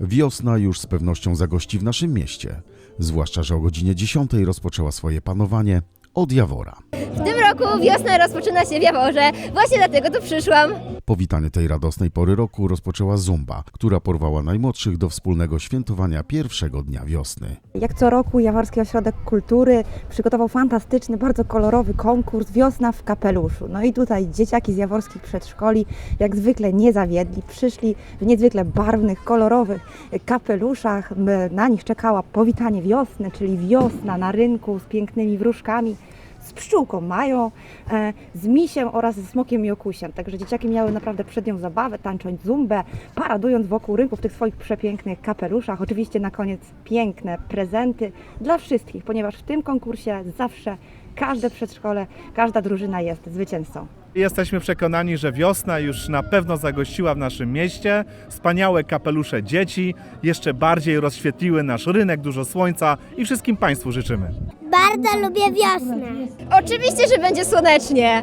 Wiosna już z pewnością zagości w naszym mieście, zwłaszcza, że o godzinie 10 rozpoczęła swoje panowanie od Jawora. Roku wiosna rozpoczyna się w Jaworze, właśnie dlatego tu przyszłam. Powitanie tej radosnej pory roku rozpoczęła Zumba, która porwała najmłodszych do wspólnego świętowania pierwszego dnia wiosny. Jak co roku Jaworski Ośrodek Kultury przygotował fantastyczny, bardzo kolorowy konkurs Wiosna w kapeluszu. No i tutaj dzieciaki z jaworskich przedszkoli jak zwykle nie zawiedli, przyszli w niezwykle barwnych, kolorowych kapeluszach. Na nich czekała powitanie wiosny, czyli wiosna na rynku z pięknymi wróżkami. Z pszczółką Mają, e, z misiem oraz ze smokiem Jokusiem. Także dzieciaki miały naprawdę przednią zabawę, tańcząc zumbę, paradując wokół rynku w tych swoich przepięknych kapeluszach. Oczywiście na koniec piękne prezenty dla wszystkich, ponieważ w tym konkursie zawsze każde przedszkole, każda drużyna jest zwycięzcą. Jesteśmy przekonani, że wiosna już na pewno zagościła w naszym mieście. Wspaniałe kapelusze dzieci jeszcze bardziej rozświetliły nasz rynek, dużo słońca i wszystkim Państwu życzymy. Bardzo lubię wiosnę. Oczywiście, że będzie słonecznie.